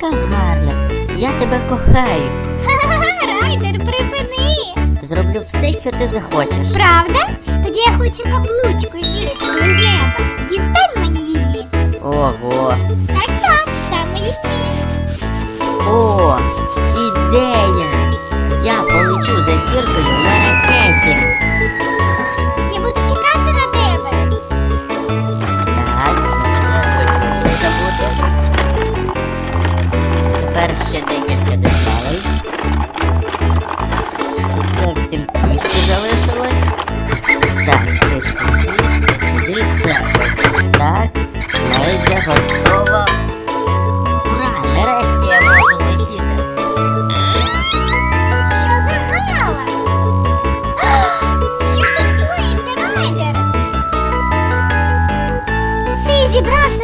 така гарна. Я тебе кохаю. Райдер, припини! Зроблю все, що ти захочеш. Правда? Тоді я хочу каблучку зірочку з неба. Дістань мені її. Ого. Так, так, саме її. О, ідея! Я полечу за зіркою на ракеті.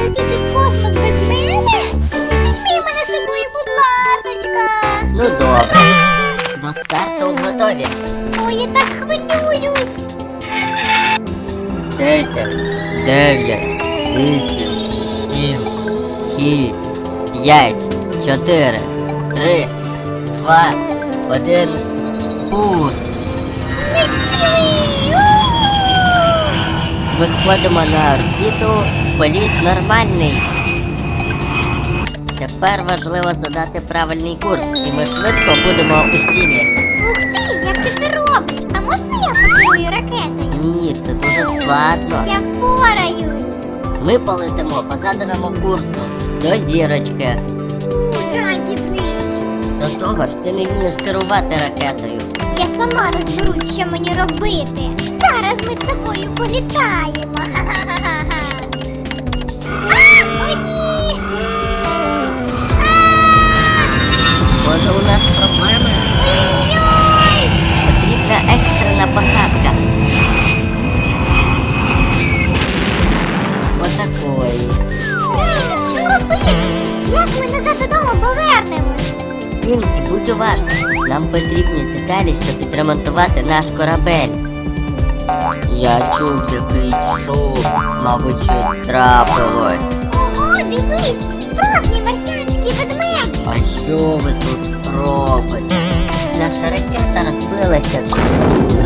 Зібрався летіти в космос без мене? З собою, будь ласочка. Ну добре. До старту готові. Ой, я так хвилююсь. Десять, дев'ять, вісім, сім, шість, п'ять, чотири, три, два, один, пуск. Виходимо на орбіту, політ нормальний. Тепер важливо задати правильний курс, і ми швидко будемо у цілі. Ух ти, як ти це робиш? А можна я покерую ракетою? Ні, це дуже складно. Я впораюсь. Ми полетимо по заданому курсу до зірочки. До того ж, ти не вмієш керувати ракетою. Я сама розберусь, що мені робити. Зараз ми з тобою політаємо. Повернемось? Інкі, будь уважна. Нам потрібні деталі, щоб відремонтувати наш корабель. Я чув якийсь шум, мабуть, щось трапилось. Ого, дивись, справжній марсіанський ведмедик. А що ви тут робите? Наша ракета розбилася.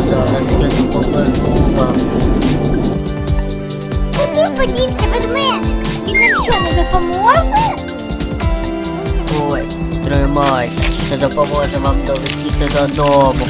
Зараз я допоможу вам. Куди подівся ведмедик? Він нам що, не допоможе? Ось, тримайте. Це допоможе вам долетіти додому.